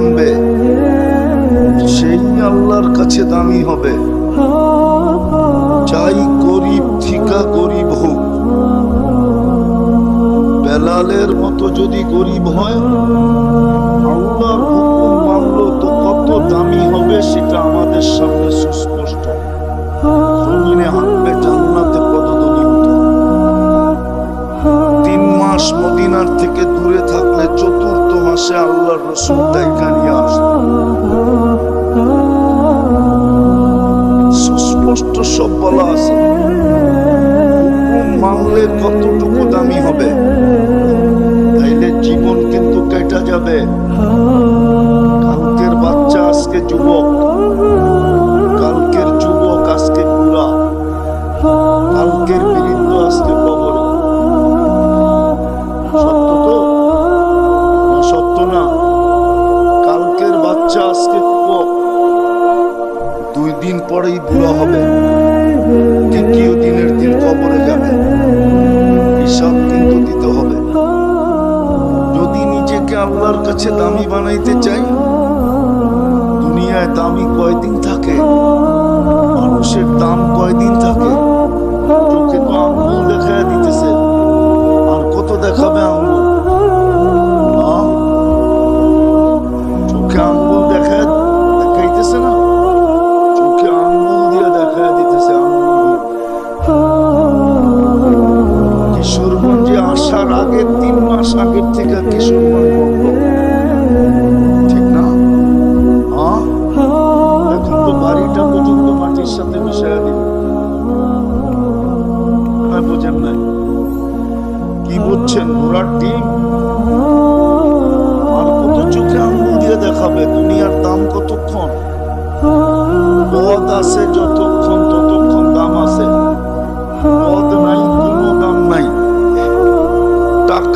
মানবে সেই আল্লাহর কাছে দামি হবে। চাই গরিব থিকা গরিব হোক, বেলালের মতো যদি গরিব হয়, আল্লাহর হুকুম মানলো তো কত দামি হবে সেটা আমাদের সামনে সুস্পষ্ট। জমিনে হাঁটবে জান্নাতে পদদলিত তিন মাস মদিনার থেকে দূরে থাকলে চতুর্থ মাসে আল্লাহর রসুল এখানে হবে। তৃতীয় দিনের দিন কবরে যাবে। হিসাব কিন্তু দিতে হবে। যদি নিজেকে আল্লাহর কাছে দামি বানাইতে চাই, দুনিয়ায় দামি কয়দিন থাকে? মানুষের দাম কয়দিন থাকে? আগের থেকে বন্ধ ঠিক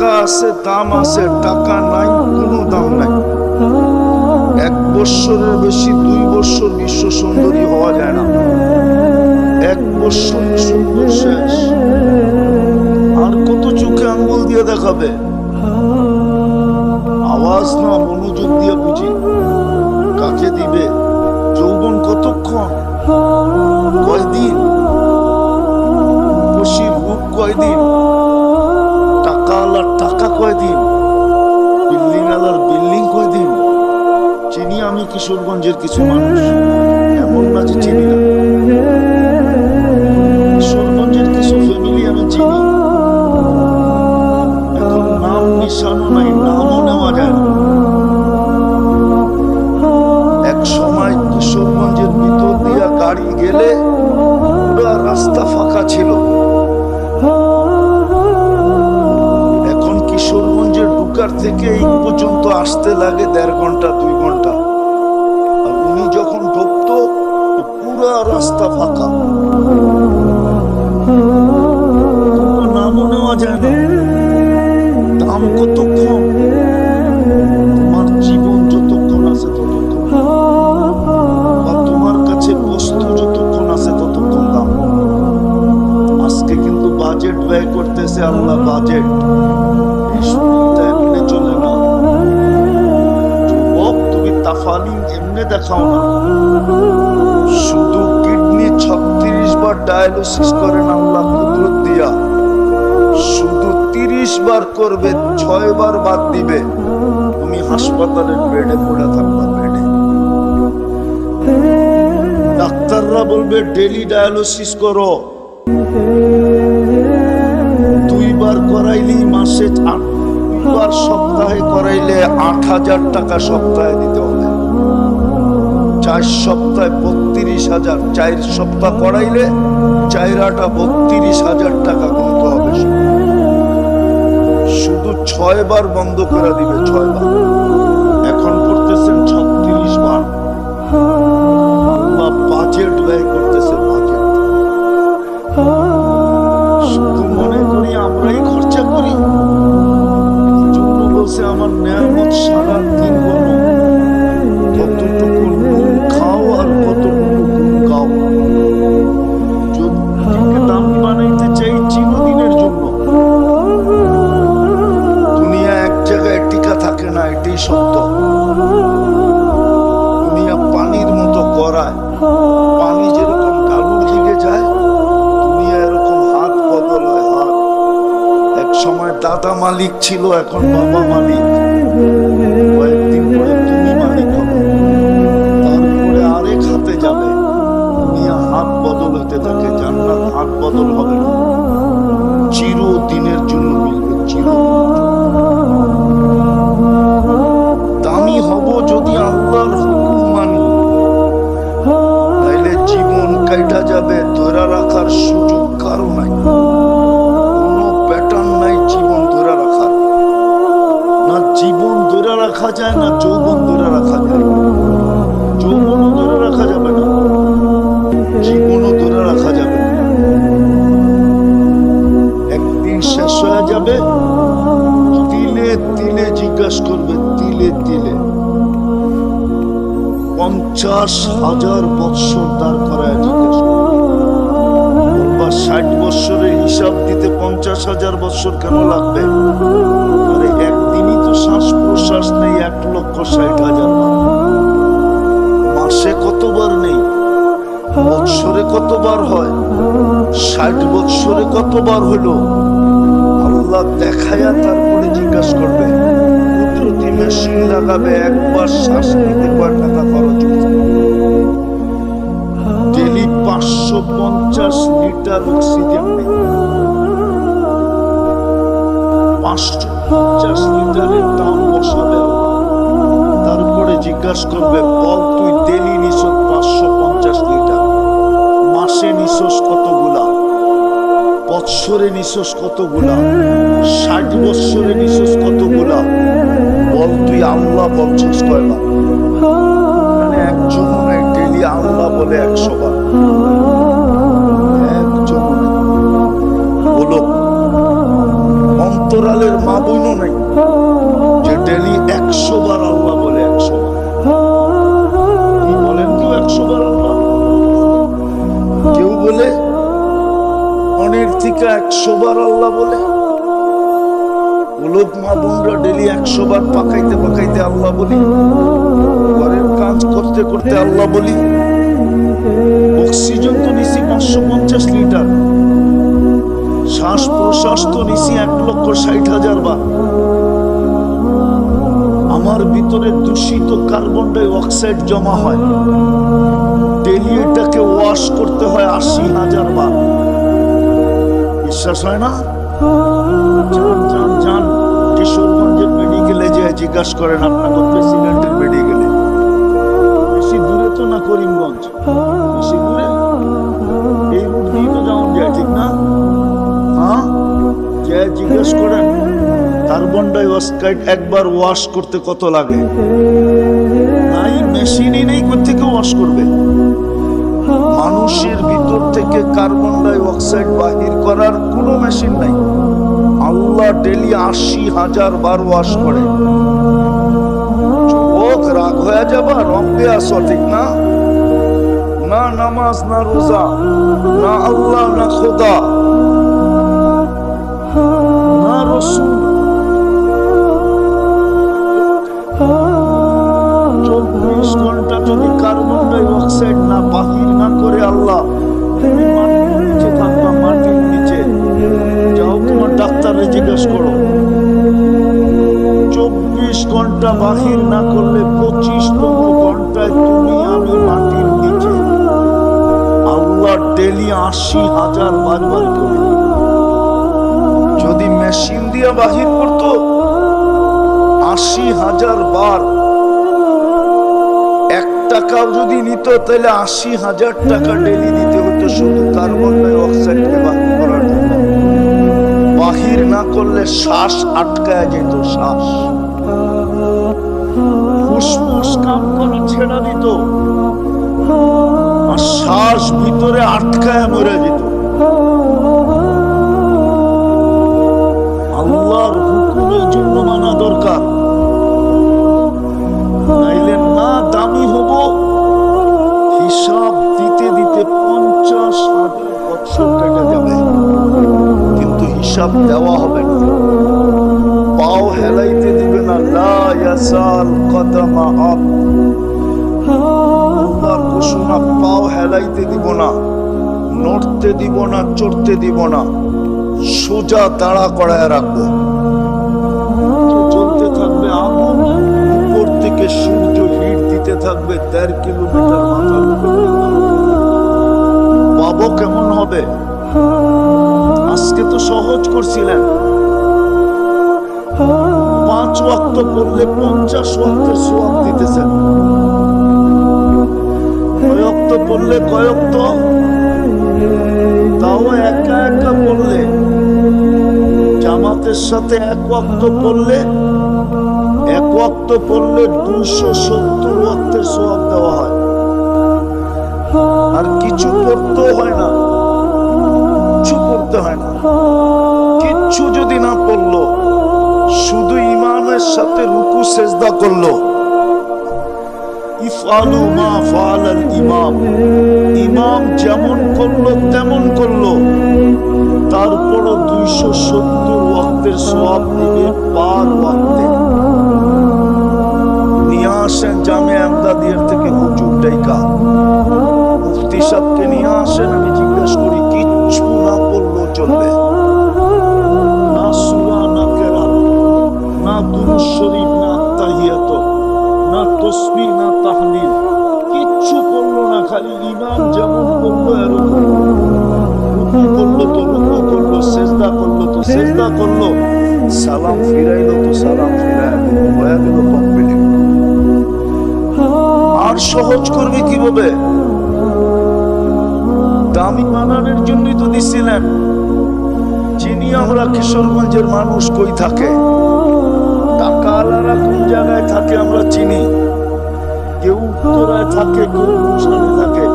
টাকা আছে দাম আছে, টাকা নাই, কোনো দাম নাই। এক বৎসরের বেশি, দুই বৎসর বিশ্ব সুন্দরী হওয়া যায় না। এক বৎসর সুন্দর শেষ। আর কত চোখে আঙ্গুল দিয়ে দেখাবে? আওয়াজ না, মনোযোগ দিয়ে বুঝি। কাকে দিবে? যৌবন কতক্ষণ? কয়দিন? বসির রূপ কয়দিন? কিশোরগঞ্জের কিছু মানুষ এমন না যে চিনি না। কিশোরগঞ্জের কিছু ফ্যামিলি আমি চিনি এখন নাম নিশানো নাই, নামও নেওয়া যায় না। এক সময় কিশোরগঞ্জের ভিতর দিয়া গাড়ি গেলে পুরা রাস্তা ফাঁকা ছিল। থেকে এই পর্যন্ত আসতে লাগে দেড় ঘণ্টা, দুই ঘণ্টা। রাস্তা ফাঁকা। নামও নেওয়া যায় না। দাম কতক্ষণ তোমার জীবন যতক্ষণ আছে ততক্ষণ। বা তোমার কাছে বস্তু যতক্ষণ আছে ততক্ষণ দাম। আজকে কিন্তু বাজেট ব্যয় করতেছে আল্লাহ বাজেট শরীরটা এমনি দেখাও না। বার ডায়ালিসিস করেন আল্লাহ কুদরত দিয়া। শুধু তিরিশ বার করবে, ছয় বার বাদ দিবে। তুমি হাসপাতালের বেডে পড়ে থাকবা, বেডে। ডাক্তাররা বলবে ডেলি ডায়ালিসিস করো। দুইবার করাইলেই মাসে আট দুইবার সপ্তাহে করাইলে আট হাজার টাকা সপ্তাহে দিতে চার সপ্তাহে বত্রিশ হাজার চার সপ্তাহ করাইলে চার আটা বত্রিশ হাজার টাকা গুনতে হবে। শুধু ছয় বার বন্ধ করে দিবে, ছয় বার। এখন করতেছেন ছত্রিশ বার। আল্লাহ বাজেট ব্যয় করতেছে শুধু মনে করি আমরাই খরচা করি। বলছে আমার নেয়ামত সারা দিন কতটুকু ছিল এখন বাবা মালিক জিজ্ঞাসা করবে তিলে তিলে। পঞ্চাশ হাজার বৎসর দাঁড় করায় জিজ্ঞাসা বা ষাট বৎসরের হিসাব দিতে পঞ্চাশ হাজার বৎসর কেন লাগবে? আরে একদিনই তো শ্বাস প্রশ্বাস নেই, এক লক্ষ ষাট হাজার মাসে কতবার নেই? বৎসরে কতবার হয়? ষাট বৎসরে কতবার হলো? আল্লাহ দেখায়া তারপরে জিজ্ঞাসা করবে। কুদরতি মেশিন লাগাবে, একবার শ্বাস নিতে কয় টাকা খরচ। ডেলি পাঁচশো পঞ্চাশ লিটার অক্সিজেন পাঁচশো পঞ্চাশ লিটারের দাম বসাবে। তারপরে জিজ্ঞাসা করবে, বল, তুই ডেলি নিছস পাঁচশো পঞ্চাশ লিটার। মাসে নিছস কতগুলা? বৎসরে নিছস কতগুলা? ষাট বৎসরে নিছস কতগুলা? বল, তুই আল্লাহ বলছস কয়বার মানে একজন ডেলি আল্লাহ বলে একশো বার। একজন বলো, অন্তরালের মা বোনও নাই যে ডেলি একশো বার আল্লাহ বলে একশো বার। বলেন কেউ একশো বার আল্লাহ? কেউ বলে অনেক থেকে একশো বার আল্লাহ বলে? লোক মা বোনরা ডেলি একশো বার পাকাইতে পাকাইতে আল্লাহ বলি, ঘরের কাজ করতে করতে আল্লাহ বলি, অক্সিজেন তো নিছি পাঁচশো পঞ্চাশ লিটার শ্বাস প্রশ্বাস তো নিছি এক লক্ষ ষাট হাজার বার। আমার ভিতরে দূষিত কার্বন ডাই অক্সাইড জমা হয়, ডেলি এটাকে ওয়াশ করতে হয় আশি হাজার বার। বিশ্বাস হয় না? জিজ্ঞাসা করেন, আপনাকে প্রেসিডেন্টের মেডিকেলে বেশি দূরে তো না করিমগঞ্জ? বেশি দূরে? এই রুট তো যাওয়া যায়, ঠিক না? হ্যাঁ? যে জিজ্ঞেস করেন কার্বন ডাই অক্সাইড একবার ওয়াশ করতে কত লাগে? নাই মেশিনই নেই, কোথেকে ওয়াশ করবে? মানুষের ভিতর থেকে কার্বন ডাই অক্সাইড বাহির করার কোনো মেশিন নাই। আল্লাহ ডেলি আশি হাজার বার ওয়াশ করে। যুবক, রাগ হয়ে যাবা রঙ্গে আসো, ঠিক না? না নামাজ, না রোজা, না আল্লাহ, না খোদা, না রসুল ঘণ্টা বাহির না করলে পঁচিশতম ঘন্টায় তুমি আমি মাটির নিচে। আল্লাহ ডেলি আশি হাজার বারবার করে। যদি মেশিন দিয়া বাহির করতো, আশি হাজার বার। এক টাকাও যদি নিত, তাহলে আশি হাজার টাকা ডেলি দিতে হতো, শুধু কার্বন ডাই অক্সাইডকে বাহির করার জন্য। বাহির না করলে শ্বাস আটকায় যেত, শ্বাস। কাম করা ছেড়া দিত। আর শ্বাস ভিতরে আটকায় মরে যেত। আল্লাহর হুকুমের জন্য মানা দরকার। না দামি হব। হিসাব দিতে দিতে পঞ্চাশ যাবে। কিন্তু হিসাব দেওয়া হবে দেওয়া আপ পাও হেলাইতে দিব না, নড়তে দিব না, চড়তে দিব না, সোজা দাঁড়া করায় রাখব। চলতে থাকবে আগুন উপর থেকে সূর্য হিট দিতে থাকবে দেড় কিলোমিটার পাবো কেমন হবে? আজকে তো সহজ করছিলেন। পাঁচ ওয়াক্ত পড়লে পঞ্চাশ ওয়াক্তের সোয়াব দিতেছেন। কয়ক্ত পড়লে কয়ক্ত তাও একা একা পড়লে। জামাতের সাথে এক ওয়াক্ত পড়লে, এক ওয়াক্ত পড়লে দুশো সত্তর ওয়াক্তের সোয়াব দেওয়া হয়। আর কিছু পড়তেও হয় না। সাথে রুকু, সেজদা করল। ইফআলু মা ফাআলাল ইমাম। ইমাম যেমন করল, তেমন করল। তারপরও দুইশো সত্তর ওয়াক্তের সব দিবে পার ওয়াক্তে নিয়ে আসেন জামে আমদাদিয়ার থেকে হুজুর ডাইকা মুফতি সাহেবকে নিয়ে আসেন, আমি জিজ্ঞেস করি, কিচ্ছু না পড়ল চলবে। শরীফ না তাহিয়াত না খালি ইমাম যেমন তো, রুকু করল, সেজদা করল তো, সেজদা করল। সালাম ফিরাইলো আর সহজ করবে কীভাবে দামি বানানোর জন্যই তো দিছিলেন। চিনি আমরা কিশোরগঞ্জের মানুষ কই থাকে? টাকা আলারা কোন জায়গায় থাকে আমরা চিনি। কেউ উত্তরায় থাকে, কেউ গুলশানে থাকে।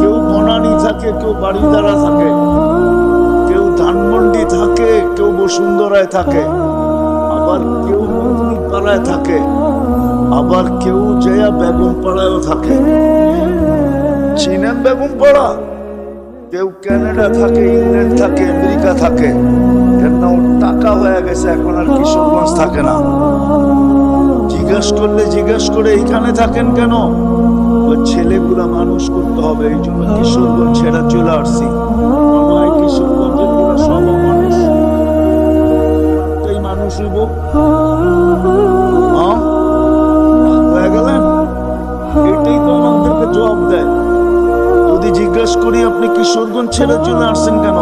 কেউ বনানী থাকে, কেউ বাড়িদারা থাকে। কেউ ধানমন্ডি থাকে, কেউ বসুন্ধরায় থাকে। আবার কেউ পাড়ায় থাকে। আবার কেউ জয়া বেগম পাড়ায়ও থাকে। চিনেন বেগম পাড়া কেউ কানাডা থাকে, ইংল্যান্ড থাকে, আমেরিকা থাকে কেন টাকা হয়ে গেছে, এখন আর কিশোরগঞ্জ থাকে না। জিজ্ঞেস করলে জিজ্ঞেস করে, এইখানে থাকেন কেন? ছেলেগুলা মানুষ করতে হবে, এই জন্য কিশোরগঞ্জ ছেড়ে চলে আসছি। হয় কিশোরগঞ্জের সব মানুষ মানুষ হইব? হয়ে গেলেন? এটাই তো আমাদেরকে জবাব দেয়। যদি জিজ্ঞেস করি, আপনি কিশোরগঞ্জ ছেড়ে চলে আসছেন কেন?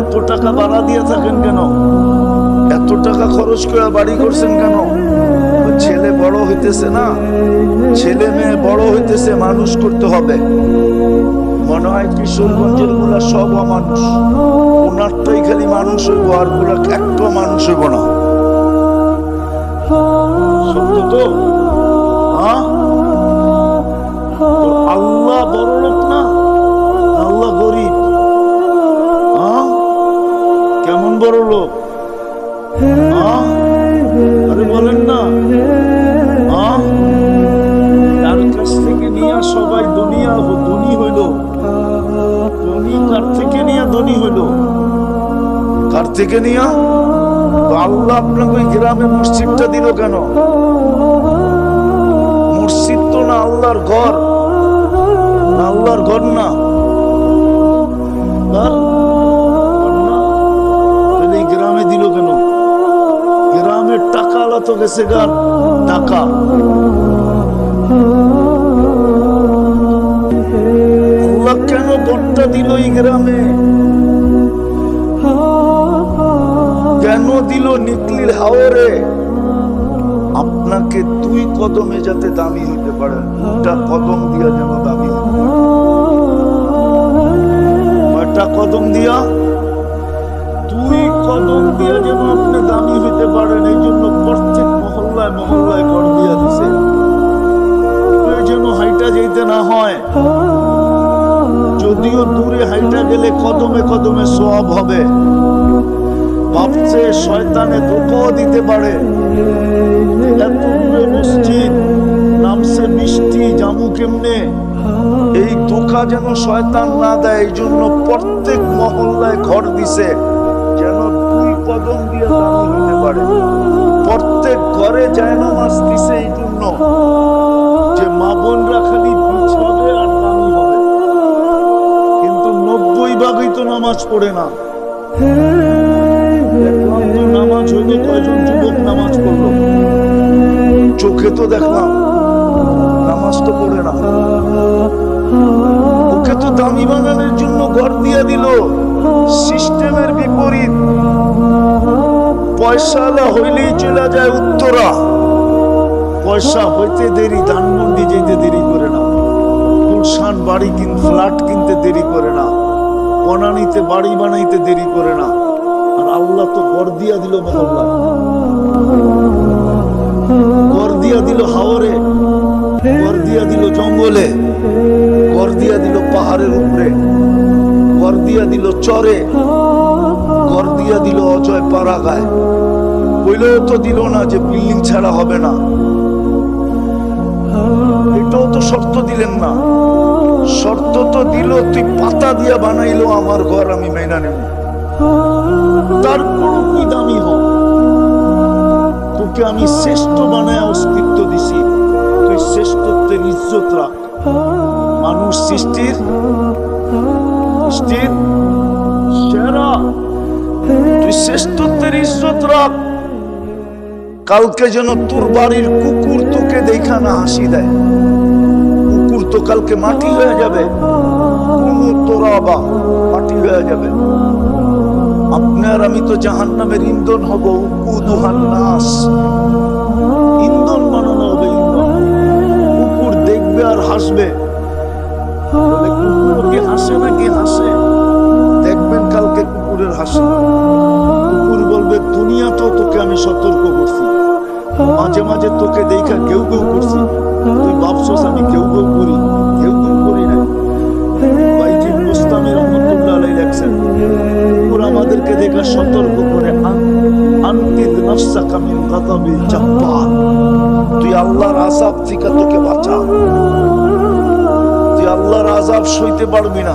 এত টাকা ভাড়া দিয়ে থাকেন কেন? এত টাকা খরচ করে বাড়ি করছেন কেন? ছেলে বড় হইতেছে না? ছেলে মেয়ে বড় হইতেছে, মানুষ করতে হবে। মনে হয় কিশোরগঞ্জেরগুলা সব মানুষ ওনারটাই খালি মানুষ হইব আরগুলা একটা মানুষ হইব না। সত্য তো? হ্যাঁ আল্লাহ বড় লোক না? আল্লাহ গরিব? কেমন বড় লোক? আরে বলেন না? তার কাছ থেকে নিয়ে সবাই দুনিয়া ধনী হইল। ধনী কার থেকে নিয়ে ধনী হইল? কার থেকে নিয়া? আল্লাহ আপনাকে ওই গ্রামে মসজিদটা দিল কেন? মসজিদ তো না আল্লাহর ঘর। না আল্লাহর ঘর না এই গ্রামে দিল কেন? গ্রামের টাকা আলা তো গেছে গার টাকা। আল্লাহ কেন ঘরটা দিল এই গ্রামে? কেন দিল নিকলির হাওরে আপনাকে দুই কদমে যাতে দামি হইতে পারেন দুটা কদম দিয়া যেন দামি কয়টা কদম দিয়া, দুই কদম দিয়া যেন আপনি দামি হইতে পারেন, এই জন্য প্রত্যেক মহল্লায় মহল্লায় ঘর দিয়া দিছে। হাইটা যেতে না হয়। যদিও দূরে হাইটা গেলে কদমে কদমে হবে। শয়তানে দিতে পারে। বৃষ্টি জামু কেমনে? এই ধোকা যেন শয়তান না দেয়, এই জন্য প্রত্যেক মহল্লায় ঘর দিছে, যেন দুই কদম দিয়ে দামি হইতে পারে। প্রত্যেক ঘরে যায় না নামাজ দিছে এই জন্য, যে মা বোনরা খালি বিছাবে আর দামি কিন্তু নব্বই ভাগই তো নামাজ পড়ে না। নামাজ হইলে কয়জন যুবক নামাজ পড়ল? চোখে তো দেখলাম নামাজ তো পড়ে না। ওকে তো দামি বানানোর জন্য ঘর দিয়ে দিল। সিস্টেমের বিপরীত। পয়সাওয়ালা হইলেই চলে যায় উত্তরা। পয়সা হইতে দেরি, ধানমন্ডি যেতে দেরি করে না। গুলশান বাড়ি কিন, ফ্ল্যাট কিনতে দেরি করে না। বনানিতে বাড়ি বানাইতে দেরি করে না। আর আল্লাহ তো ঘর দিয়া দিল মহল্লা। ঘর দিয়া দিল হাওরে। ঘর দিয়া দিল জঙ্গলে। ঘর দিয়া দিল পাহাড়ের উপরে ঘর দিয়া দিল চরে, ঘর দিয়া দিল অজয় পাড়াগায়। বইলেও তো দিল না যে বিল্ডিং ছাড়া হবে না। এটাও তো শর্ত দিলেন না। শর্ত তো দিল, তুই পাতা দিয়া বানাইলো আমার ঘর, আমি মেনা নেব। তারপর তুই দামি হ তোকে আমি শ্রেষ্ঠ বানায় অস্তিত্ব দিছি। তুই শ্রেষ্ঠত্বের ইজ্জত রাখ। মানুষ সৃষ্টির সৃষ্টির সেরা, তুই শ্রেষ্ঠত্বের ইজ্জত রাখ। কালকে যেন তোর বাড়ির কুকুর তোকে দেখা না হাসি দেয়। কুকুর তো কালকে মাটি হয়ে যাবে। তোরা বা মাটি হয়ে যাবে। আপনার আমি তো জাহান নামের ইন্ধন হব উকুদুহান নাস ইন্ধন বানানো হবে কুকুর দেখবে আর হাসবে। হাসে নাকি হাসে? দেখবেন কালকে কুকুরের হাসি। কুকুর বলবে দুনিয়া তো তোকে আমি সতর্ক করছি। মাঝে মাঝে তোকে দেখা কেউ কেউ করছি। তুই ভাবছস আমি কেউ কেউ করি, কেউ কেউ করি না। বাইজিদ মুস্তামি রহমতুল্লাহ আলাই কুকুর আমাদেরকে দেখা সতর্ক করে, আন- আনকিদ নাফসাকা মিন গাদাবিল জাব্বার তুই আল্লাহর আযাব থেকে তোকে বাঁচা। আল্লাহর আজাব সইতে পারবি না।